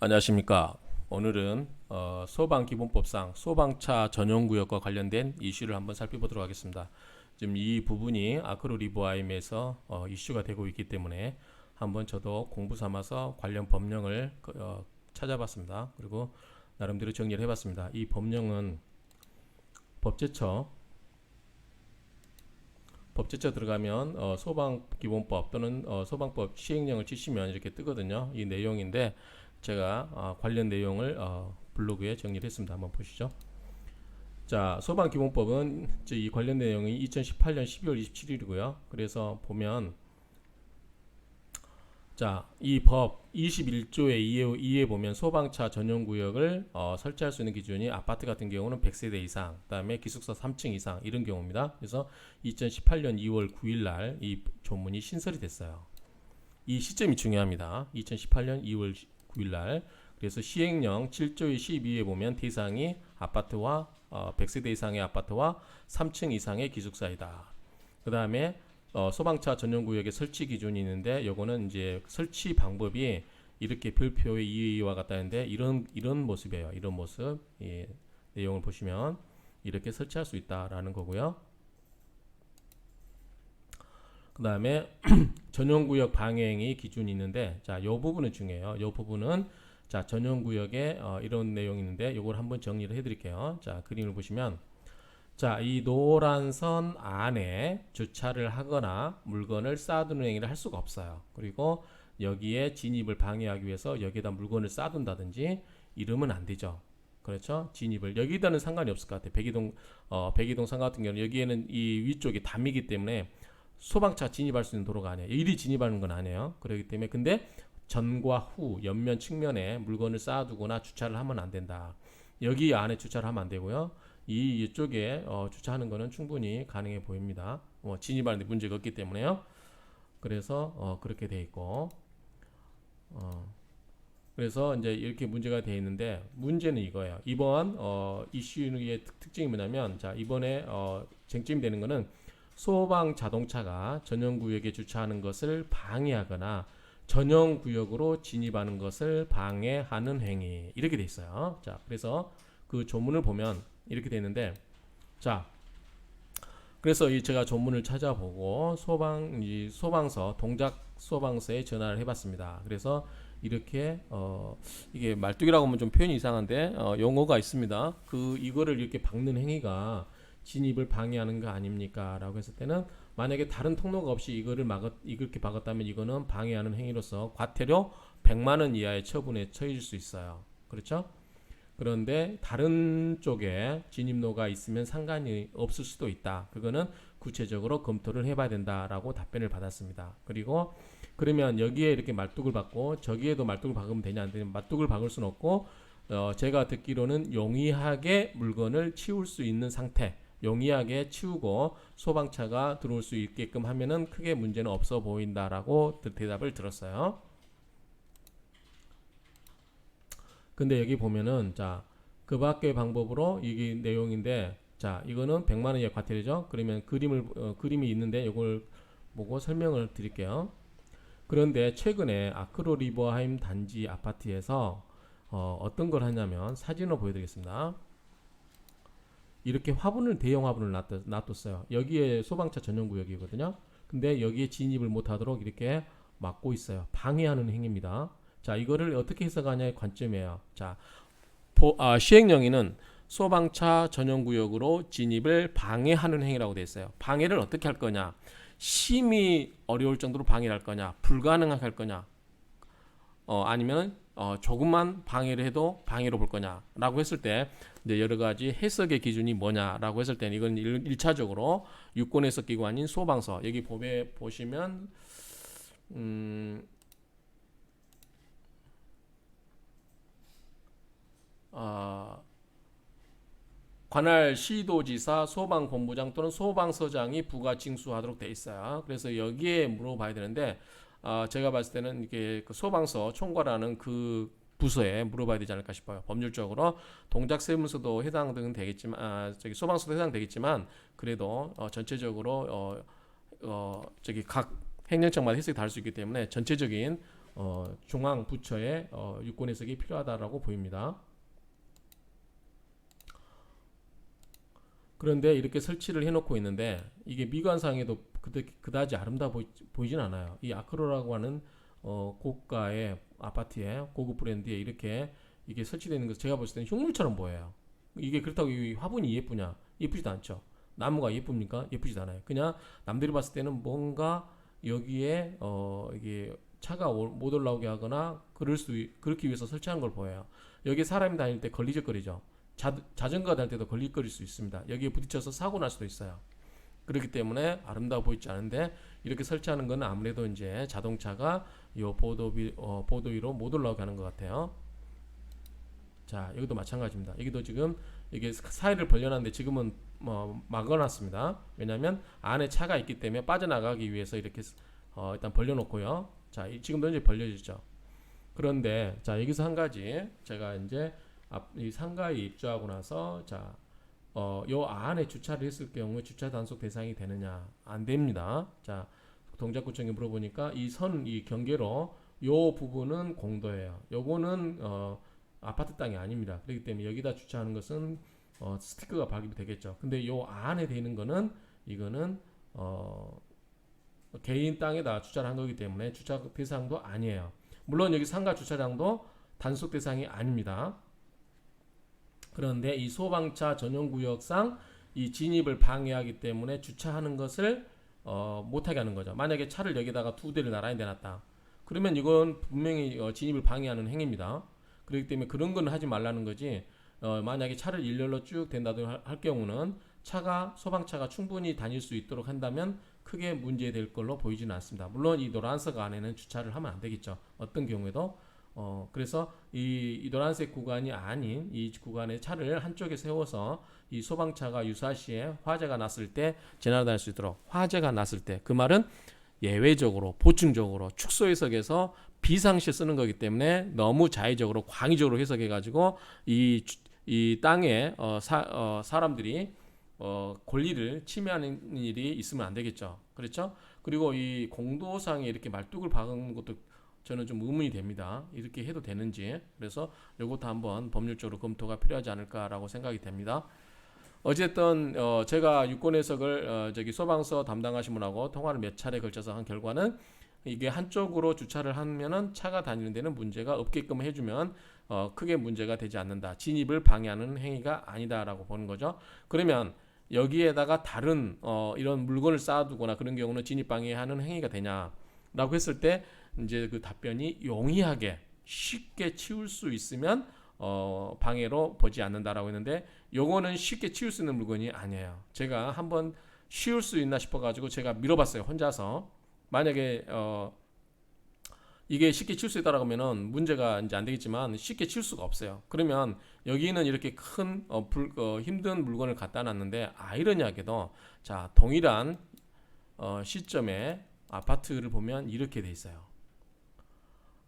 안녕하십니까. 오늘은 어, 소방기본법상 소방차 전용구역과 관련된 이슈를 한번 살펴보도록 하겠습니다. 지금 이 부분이 아크로 리보아임에서 어, 이슈가 되고 있기 때문에 한번 저도 공부 삼아서 관련 법령을 그, 어, 찾아봤습니다. 그리고 나름대로 정리를 해봤습니다. 이 법령은 법제처 법제처 들어가면 어, 소방기본법 또는 어, 소방법 시행령을 치시면 이렇게 뜨거든요. 이 내용인데 제가 어, 관련 내용을 어, 블로그에 정리를 했습니다. 한번 보시죠. 자, 소방 기본법은 이제 이 관련 내용이 2018년 12월 27일이고요. 그래서 보면 자, 이 법 21조의 2에, 2에 보면 소방차 전용 구역을 어, 설치할 수 있는 기준이 아파트 같은 경우는 100세대 이상, 그다음에 기숙사 3층 이상 이런 경우입니다. 그래서 2018년 2월 9일 날 이 조문이 신설이 됐어요. 이 시점이 중요합니다. 2018년 2월 9일 날. 그래서 시행령 7조의 12에 보면 대상이 아파트와 어, 100세대 이상의 아파트와 3층 이상의 기숙사이다. 그 다음에 어, 소방차 전용 구역의 설치 기준이 있는데 요거는 이제 설치 방법이 이렇게 별표의 이와 같다는데 이런 이런 모습이에요. 이런 모습. 예, 내용을 보시면 이렇게 설치할 수 있다라는 거고요. 그 다음에 전용 구역 방해행위 기준이 있는데 자, 요 부분은 중요해요. 요 부분은 자, 전용 구역에 어, 이런 내용이 있는데 요걸 한번 정리를 해 드릴게요. 자, 그림을 보시면 자, 이 노란 선 안에 주차를 하거나 물건을 쌓아두는 행위를 할 수가 없어요. 그리고 여기에 진입을 방해하기 위해서 여기에다 물건을 쌓아둔다든지 이러면 안 되죠. 그렇죠? 진입을 여기다는 상관이 없을 것 같아요. 백이동 어, 백이동 상 같은 경우는 여기에는 이 위쪽이 담이기 때문에 소방차 진입할 수 있는 도로가 아니에요. 일이 진입하는 건 아니에요. 그렇기 때문에 근데 전과 후 옆면 측면에 물건을 쌓아두거나 주차를 하면 안 된다. 여기 안에 주차를 하면 안 되고요. 이 이쪽에 어, 주차하는 거는 충분히 가능해 보입니다. 뭐 진입하는데 문제가 없기 때문에요. 그래서 어, 그렇게 돼 있고 어, 그래서 이제 이렇게 문제가 돼 있는데 문제는 이거예요. 이번 어, 이슈의 특- 특징이 뭐냐면 자 이번에 어, 쟁점이 되는 거는 소방 자동차가 전용 구역에 주차하는 것을 방해하거나 전용 구역으로 진입하는 것을 방해하는 행위 이렇게 돼 있어요. 자 그래서 그 조문을 보면 이렇게 돼 있는데 자 그래서 이 제가 조문을 찾아보고 소방 이 소방서 동작 소방서에 전화를 해봤습니다. 그래서 이렇게 어 이게 말뚝이라고 하면 좀 표현이 이상한데 어 용어가 있습니다. 그 이거를 이렇게 박는 행위가 진입을 방해하는 거 아닙니까?라고 했을 때는 만약에 다른 통로가 없이 이거를 막았 이렇게 박았다면 이거는 방해하는 행위로서 과태료 100만 원 이하의 처분에 처해질 수 있어요. 그렇죠? 그런데 다른 쪽에 진입로가 있으면 상관이 없을 수도 있다. 그거는 구체적으로 검토를 해봐야 된다라고 답변을 받았습니다. 그리고 그러면 여기에 이렇게 말뚝을 박고 저기에도 말뚝을 박으면 되냐 안 되냐 말뚝을 박을 수는 없고 어, 제가 듣기로는 용이하게 물건을 치울 수 있는 상태 용이하게 치우고 소방차가 들어올 수 있게끔 하면은 크게 문제는 없어 보인다라고 드- 대답을 들었어요. 근데 여기 보면은 자, 그 밖의 방법으로 이게 내용인데 자, 이거는 100만 원 이하 과태료죠. 그러면 그림을 어, 그림이 있는데 이걸 보고 설명을 드릴게요. 그런데 최근에 아크로 리버하임 단지 아파트에서 어, 어떤 걸 하냐면 사진을 보여드리겠습니다. 이렇게 화분을 대형 화분을 놔뒀, 놔뒀어요. 여기에 소방차 전용 구역이거든요. 근데 여기에 진입을 못하도록 이렇게 막고 있어요. 방해하는 행위입니다. 자, 이거를 어떻게 해석하냐의 관점이에요. 자, 보, 아, 시행령에는 소방차 전용 구역으로 진입을 방해하는 행위라고 돼 있어요. 방해를 어떻게 할 거냐? 심히 어려울 정도로 방해를 할 거냐? 불가능하게 할 거냐? 어, 아니면 어, 조금만 방해를 해도 방해로 볼 거냐라고 했을 때 이제 여러 가지 해석의 기준이 뭐냐라고 했을 때는 이건 일, 일차적으로 유권 해석 기관인 소방서 여기 법에 보시면 음, 아, 관할 시도지사, 소방본부장 또는 소방서장이 부가 징수하도록 돼 있어요. 그래서 여기에 물어봐야 되는데 아, 제가 봤을 때는 이게 그 소방서 총괄하는 그 부서에 물어봐야 되지 않을까 싶어요. 법률적으로 동작 세무서도 해당되는 되겠지만 아, 저기 소방서도 해당되겠지만 그래도 어, 전체적으로 어, 어, 저기 각 행정청마다 해석이 다를 수 있기 때문에 전체적인 어, 중앙 부처의 어, 유권 해석이 필요하다라고 보입니다. 그런데 이렇게 설치를 해놓고 있는데 이게 미관상에도 그다, 그다지 아름다워 보이, 보이진 않아요. 이 아크로라고 하는 어, 고가의 아파트에 고급 브랜드에 이렇게 이게 설치되어 있는 것 제가 봤을 때는 흉물처럼 보여요. 이게 그렇다고 이 화분이 예쁘냐? 예쁘지도 않죠. 나무가 예쁩니까? 예쁘지도 않아요. 그냥 남들이 봤을 때는 뭔가 여기에 어 이게 차가 올- 못 올라오게 하거나 그럴 수 있- 그렇기 위해서 설치한 걸 보여요. 여기 사람이 다닐 때 걸리적거리죠. 자, 때도 걸리적거릴 수 있습니다. 여기에 부딪혀서 사고 날 수도 있어요. 그렇기 때문에 아름다워 보이지 않은데 이렇게 설치하는 건 아무래도 이제 자동차가 요 보도 위 어, 보도 위로 못 올라오게 하는 것 같아요. 자, 여기도 마찬가지입니다. 여기도 지금 이게 사이를 벌려놨는데 지금은 뭐 막아놨습니다. 왜냐하면 안에 차가 있기 때문에 빠져나가기 위해서 이렇게 어, 일단 벌려놓고요. 자, 이- 지금도 이제 벌려지죠. 그런데 자 여기서 한 가지 제가 이제 앞, 이 상가에 입주하고 나서 자, 어, 요 안에 주차를 했을 경우에 주차 단속 대상이 되느냐 안 됩니다. 자, 동작구청에 물어보니까 이 선 이 경계로 요 부분은 공도예요. 요거는 어, 아파트 땅이 아닙니다. 그렇기 때문에 여기다 주차하는 것은 어, 스티커가 발급이 되겠죠. 근데 요 안에 되는 거는 이거는 어, 개인 땅에다 주차를 한 거기 때문에 주차 대상도 아니에요. 물론 여기 상가 주차장도 단속 대상이 아닙니다. 그런데 이 소방차 전용 구역상 이 진입을 방해하기 때문에 주차하는 것을 어, 못하게 하는 거죠. 만약에 차를 여기다가 두 대를 나란히 내놨다. 그러면 이건 분명히 어, 진입을 방해하는 행위입니다. 그렇기 때문에 그런 건 하지 말라는 거지. 어, 만약에 차를 일렬로 쭉 된다고 할, 할 경우는 차가 소방차가 충분히 다닐 수 있도록 한다면 크게 문제될 걸로 보이지는 않습니다. 물론 이 노란색 안에는 주차를 하면 안 되겠죠. 어떤 경우에도 어 그래서 이, 이 노란색 구간이 아닌 이 구간에 차를 한쪽에 세워서 이 소방차가 유사시에 화재가 났을 때 지나다닐 수 있도록 화재가 났을 때 그 말은 예외적으로 보충적으로 축소 해석에서 비상시에 쓰는 거기 때문에 너무 자의적으로 광의적으로 해석해 가지고 이, 주- 이 땅에 어, 사, 어, 사람들이 어, 권리를 침해하는 일이 있으면 안 되겠죠. 그렇죠? 그리고 이 공도상에 이렇게 말뚝을 박은 것도 저는 좀 의문이 됩니다. 이렇게 해도 되는지. 그래서 이것도 한번 법률적으로 검토가 필요하지 않을까라고 생각이 됩니다. 어쨌든 어, 제가 유권 해석을 어, 저기 소방서 담당하신 분하고 통화를 몇 차례 걸쳐서 한 결과는 이게 한쪽으로 주차를 하면은 차가 다니는 데는 문제가 없게끔 해주면 어, 크게 문제가 되지 않는다. 진입을 방해하는 행위가 아니다라고 보는 거죠. 그러면 여기에다가 다른 어, 이런 물건을 쌓아두거나 그런 경우는 진입 방해하는 행위가 되냐라고 했을 때 이제 그 답변이 용이하게 쉽게 치울 수 있으면 어, 방해로 보지 않는다라고 했는데 요거는 쉽게 치울 수 있는 물건이 아니에요. 제가 한번 쉬울 수 있나 싶어가지고 제가 밀어봤어요 혼자서 만약에 어, 이게 쉽게 치울 수 있다라고 하면은 문제가 이제 안 되겠지만 쉽게 치울 수가 없어요. 그러면 여기는 이렇게 큰 어, 불, 어, 힘든 물건을 갖다 놨는데 아이러니하게도 자 동일한 어, 시점에 아파트를 보면 이렇게 돼 있어요.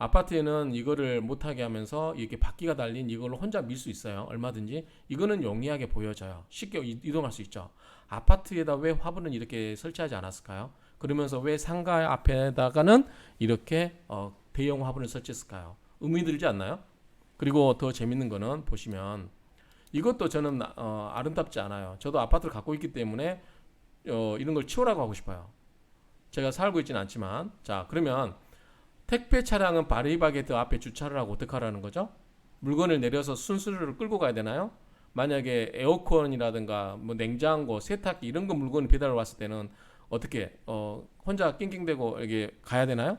아파트에는 이거를 못하게 하면서 이렇게 바퀴가 달린 이걸로 혼자 밀 수 있어요. 얼마든지 이거는 용이하게 보여져요. 쉽게 이- 이동할 수 있죠. 아파트에다 왜 화분을 이렇게 설치하지 않았을까요? 그러면서 왜 상가 앞에다가는 이렇게 어, 대형 화분을 설치했을까요? 의미 들지 않나요? 그리고 더 재밌는 거는 보시면 이것도 저는 나- 어, 아름답지 않아요. 저도 아파트를 갖고 있기 때문에 어, 이런 걸 치우라고 하고 싶어요. 제가 살고 있지는 않지만 자 그러면 택배 차량은 바리바게트 앞에 주차를 하고 어떡하라는 거죠? 물건을 내려서 순수를 끌고 가야 되나요? 만약에 에어컨이라든가 뭐 냉장고, 세탁기 이런 거 물건을 배달을 왔을 때는 어떻게 어 혼자 낑낑대고 이게 가야 되나요?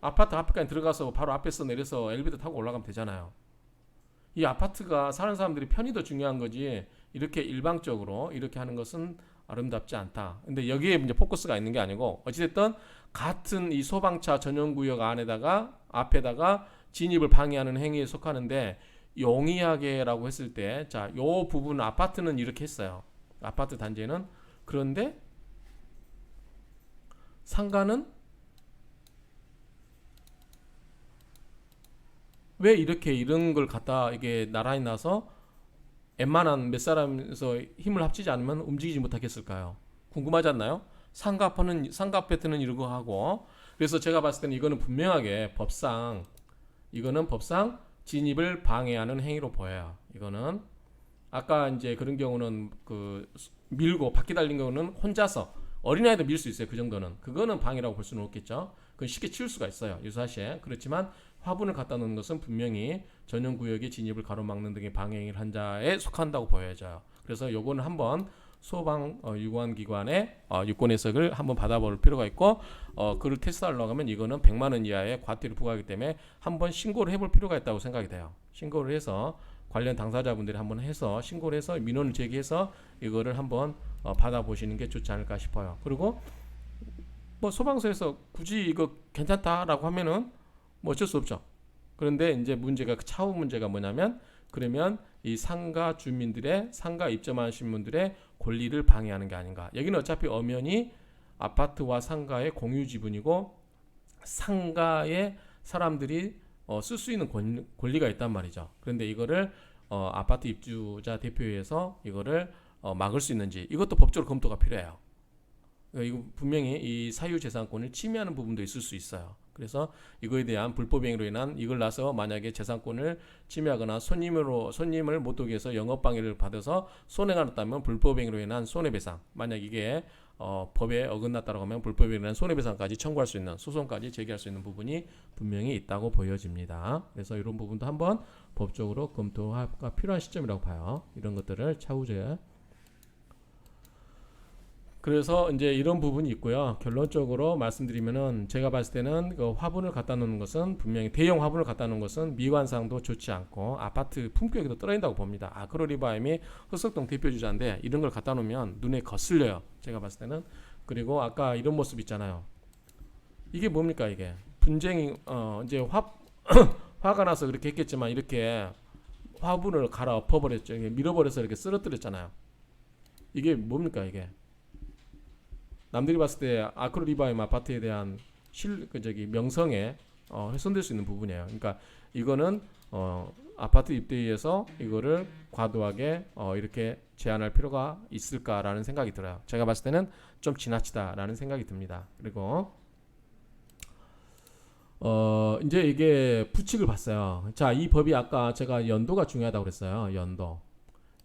아파트 앞에까지 들어가서 바로 앞에서 내려서 엘리베이터 타고 올라가면 되잖아요. 이 아파트가 사는 사람들이 더 중요한 거지 이렇게 일방적으로 이렇게 하는 것은 아름답지 않다. 근데 여기에 이제 포커스가 있는 게 아니고 어찌됐든 같은 이 소방차 전용 구역 안에다가 앞에다가 진입을 방해하는 행위에 속하는데 용이하게라고 했을 때 자, 요 부분 아파트는 이렇게 했어요. 아파트 단지에는 그런데 상가는 왜 이렇게 이런 걸 갖다 이게 나란히 놔서 웬만한 몇 사람에서 힘을 합치지 않으면 움직이지 못하겠을까요? 궁금하지 않나요? 상가 아파트는 상가 아파트는 이러고 하고 그래서 제가 봤을 때는 이거는 분명하게 법상 이거는 법상 진입을 방해하는 행위로 보여요. 이거는 아까 이제 그런 경우는 그 밀고 바퀴 달린 경우는 혼자서 어린아이도 밀 수 있어요. 그 정도는 그거는 방해라고 볼 수는 없겠죠. 그건 쉽게 치울 수가 있어요. 유사시에 그렇지만 화분을 갖다 놓는 것은 분명히 전용 구역의 진입을 가로막는 등의 방해를 한 자에 속한다고 보여져요. 그래서 요거는 한번 소방 어, 유관 기관의 어, 유권 해석을 한번 받아볼 필요가 있고 어, 그를 테스트하려고 하면 이거는 100만 원 이하의 과태료 부과하기 때문에 한번 신고를 해볼 필요가 있다고 생각이 돼요. 신고를 해서 관련 당사자분들이 한번 해서 신고를 해서 민원을 제기해서 이거를 한번 어, 받아보시는 게 좋지 않을까 싶어요. 그리고 뭐 소방서에서 굳이 이거 괜찮다라고 하면은 뭐 어쩔 수 없죠. 그런데 이제 문제가 그 차후 문제가 뭐냐면 그러면 이 상가 주민들의 상가 입점하신 분들의 권리를 방해하는 게 아닌가. 여기는 어차피 엄연히 아파트와 상가의 공유 지분이고 상가에 사람들이 어, 쓸 수 있는 권, 권리가 있단 말이죠. 그런데 이거를 어, 아파트 입주자 대표회에서 이거를 어, 막을 수 있는지 이것도 법적으로 검토가 필요해요. 그러니까 이거 분명히 이 사유재산권을 침해하는 부분도 있을 수 있어요. 그래서 이거에 대한 불법 행위로 인한 이걸 나서 만약에 재산권을 침해하거나 손님으로 손님을 못 오게 해서 영업 방해를 받아서 손해가 났다면 불법 행위로 인한 손해배상. 만약 이게 어, 법에 어긋났다고 하면 불법에 인한 손해배상까지 청구할 수 있는 소송까지 제기할 수 있는 부분이 분명히 있다고 보여집니다. 그래서 이런 부분도 한번 법적으로 검토가 필요한 시점이라고 봐요. 이런 것들을 차후제 그래서 이제 이런 부분이 있고요. 결론적으로 말씀드리면은 제가 봤을 때는 그 화분을 갖다 놓는 것은 분명히 대형 화분을 갖다 놓는 것은 미관상도 좋지 않고 아파트 품격에도 떨어진다고 봅니다. 아 크로리바임이 흑석동 대표 주자인데 이런 걸 갖다 놓으면 눈에 거슬려요. 제가 봤을 때는 그리고 아까 이런 모습 있잖아요. 이게 뭡니까 이게 분쟁이 어 이제 화 화가 나서 그렇게 했겠지만 이렇게 화분을 갈아 엎어버렸죠. 밀어버려서 이렇게 쓰러뜨렸잖아요. 이게 뭡니까 이게? 남들이 봤을 때 아크로 리바임 아파트에 대한 실, 그 저기 명성에 어, 훼손될 수 있는 부분이에요. 그러니까 이거는 어, 아파트 입대위에서 이거를 과도하게 어, 이렇게 제한할 필요가 있을까라는 생각이 들어요. 제가 봤을 때는 좀 지나치다라는 생각이 듭니다. 그리고 어, 이제 이게 부칙을 봤어요. 자, 이 법이 아까 제가 연도가 중요하다고 그랬어요. 연도.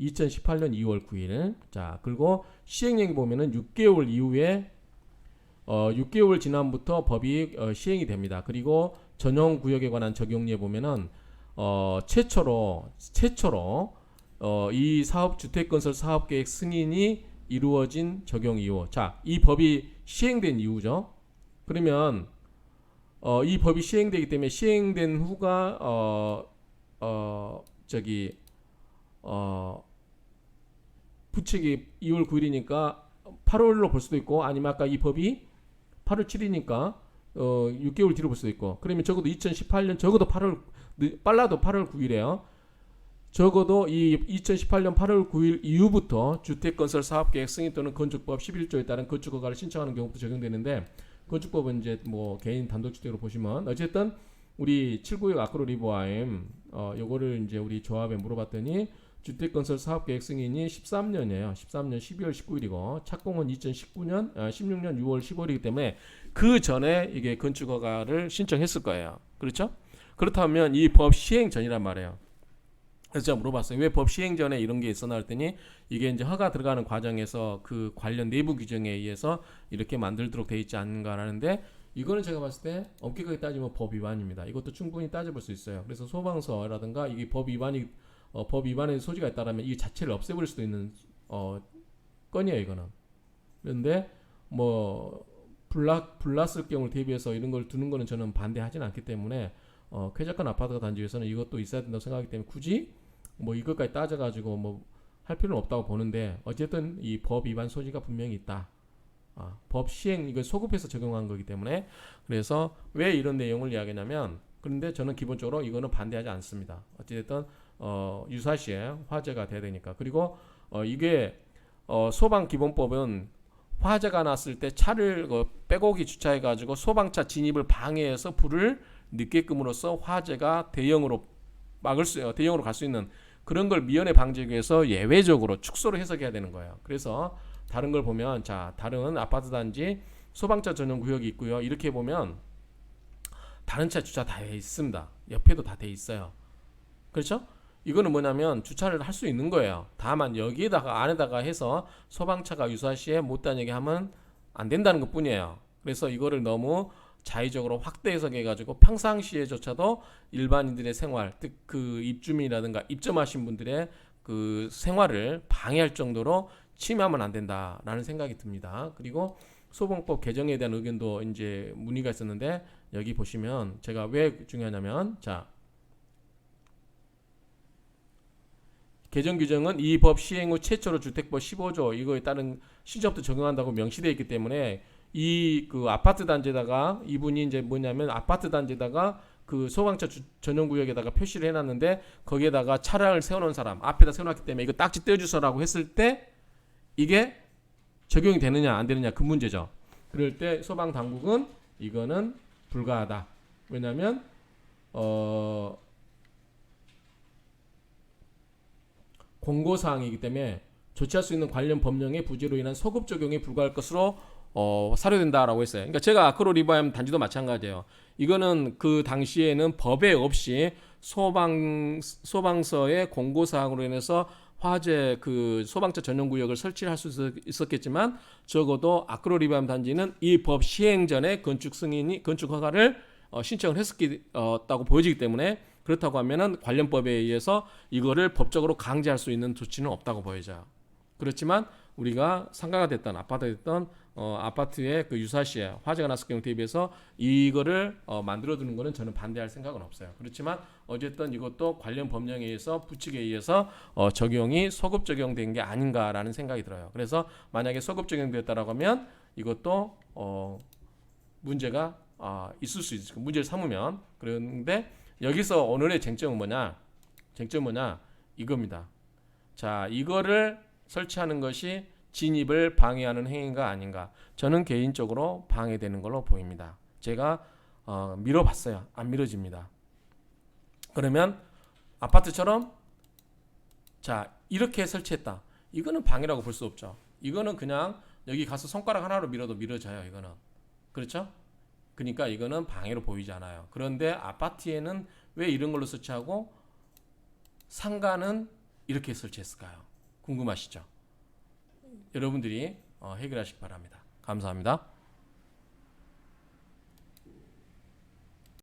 2018년 2월 9일. 자, 그리고 시행령이 보면은 6개월 이후에 어, 6개월 지남부터 법이 어, 시행이 됩니다. 그리고 전용 구역에 관한 적용리에 보면은 어, 최초로 최초로 어, 이 사업 주택 건설 사업 계획 승인이 이루어진 적용 이후. 자, 이 법이 시행된 이후죠. 그러면 어, 이 법이 시행되기 때문에 시행된 후가 어, 어, 저기 어, 부책이 2월 9일이니까 8월로 볼 수도 있고 아니면 아까 이 법이 8월 7일이니까 어, 6개월 뒤로 볼 수도 있고 그러면 적어도 2018년 적어도 8월 늦- 빨라도 8월 9일에요. 적어도 이 2018년 8월 9일 이후부터 주택건설 사업계획 승인 또는 건축법 11조에 따른 건축 허가를 신청하는 경우부터 적용되는데 건축법은 이제 뭐 개인 단독주택으로 보시면 어쨌든 우리 7구역 아크로 리버아임 어 요거를 이제 우리 조합에 물어봤더니 주택건설 사업계획 승인이 13년이에요. 13년 12월 19일이고 착공은 2019년 아, 16년 6월 15일이기 때문에 그 전에 이게 건축허가를 신청했을 거예요. 그렇죠? 그렇다면 이 법 시행 전이란 말이에요. 그래서 제가 물어봤어요. 왜 법 시행 전에 이런 게 있었나 했더니 이게 이제 허가 들어가는 과정에서 그 관련 내부 규정에 의해서 이렇게 만들도록 돼 있지 않은가라는데 이거는 제가 봤을 때 엄격하게 따지면 법 위반입니다. 이것도 충분히 따져볼 수 있어요. 그래서 소방서라든가 이게 법 위반이 어, 법 위반의 소지가 있다라면 이 자체를 없애버릴 수도 있는 어, 건이에요. 이거는. 그런데 뭐 불났 불났을 경우 를 대비해서 이런 걸 두는 거는 저는 반대하지는 않기 때문에 어, 쾌적한 아파트 단지에서는 이것도 있어야 된다고 생각하기 때문에 굳이 뭐 이것까지 따져가지고 뭐 할 필요는 없다고 보는데 어쨌든 이 법 위반 소지가 분명히 있다. 아, 법 시행 이거 소급해서 적용한 거기 때문에 그래서 왜 이런 내용을 이야기냐면 그런데 저는 기본적으로 이거는 반대하지 않습니다. 어찌됐든 어, 유사시에 화재가 돼야 되니까 그리고 어, 이게 어, 소방 기본법은 화재가 났을 때 차를 그 빼곡히 주차해 가지고 소방차 진입을 방해해서 불을 늦게끔으로써 화재가 대형으로 막을 수 어, 대형으로 갈 수 있는 그런 걸 미연에 방지하기 위해서 예외적으로 축소를 해석해야 되는 거예요. 그래서 다른 걸 보면 자 다른 아파트 단지 소방차 전용 구역이 있고요. 이렇게 보면 다른 차 주차 다 돼 있습니다. 옆에도 다 돼 있어요. 그렇죠? 이거는 뭐냐면 주차를 할 수 있는 거예요. 다만 여기에다가 안에다가 해서 소방차가 유사시에 못 다니게 하면 안 된다는 것 뿐이에요. 그래서 이거를 너무 자의적으로 확대 해석해 가지고 평상시에조차도 일반인들의 생활, 즉 그 입주민이라든가 입점하신 분들의 그 생활을 방해할 정도로 침해하면 안 된다라는 생각이 듭니다. 그리고 소방법 개정에 대한 의견도 이제 문의가 있었는데 여기 보시면 제가 왜 중요하냐면 자 개정 규정은 이 법 시행 후 최초로 주택법 15조 이거에 따른 시정도 적용한다고 명시되어 있기 때문에 이 그 아파트 단지에다가 이분이 이제 뭐냐면 아파트 단지에다가 그 소방차 주- 전용 구역에다가 표시를 해놨는데 거기에다가 차량을 세워놓은 사람 앞에다 세워놨기 때문에 이거 딱지 떼어주소라고 했을 때 이게 적용이 되느냐 안 되느냐 그 문제죠. 그럴 때 소방 당국은 이거는 불가하다. 왜냐하면 어 공고 사항이기 때문에 조치할 수 있는 관련 법령의 부재로 인한 소급 적용에 불과할 것으로 어, 사료된다라고 했어요. 그러니까 제가 아크로 리바이엄 단지도 마찬가지예요. 이거는 그 당시에는 법에 없이 소방 소방서의 공고 사항으로 인해서 화재 그 소방차 전용 구역을 설치할 수 있었- 있었겠지만 적어도 아크로 리바이엄 단지는 이 법 시행 전에 건축 승인이 건축 허가를 어, 신청을 했었다고 보여지기 때문에 그렇다고 하면은 관련 법에 의해서 이거를 법적으로 강제할 수 있는 조치는 없다고 보여져요. 그렇지만 우리가 상가가 됐던 아파트가 됐던 어, 아파트의 그 유사시에 화재가 났을 경우 대비해서 이거를 어, 만들어 두는 거는 저는 반대할 생각은 없어요. 그렇지만 어쨌든 이것도 관련 법령에 의해서 부칙에 의해서 어, 적용이 소급 적용된 게 아닌가라는 생각이 들어요. 그래서 만약에 소급 적용되었다라고 하면 이것도 어, 문제가 아, 있을 수 있을 문제를 삼으면 그런데 여기서 오늘의 쟁점은 뭐냐? 쟁점 은 뭐냐? 이겁니다. 자, 이거를 설치하는 것이 진입을 방해하는 행위가 아닌가? 저는 개인적으로 방해되는 걸로 보입니다. 제가 어, 밀어봤어요. 안 밀어집니다. 그러면 아파트처럼 자 이렇게 설치했다. 이거는 방해라고 볼 수 없죠. 이거는 그냥 여기 가서 손가락 하나로 밀어도 밀어져요. 이거는 그렇죠? 그러니까 이거는 방해로 보이지 않아요. 그런데 아파트에는 왜 이런 걸로 설치하고 상가는 이렇게 설치했을까요? 궁금하시죠? 여러분들이 어, 해결하시기 바랍니다. 감사합니다.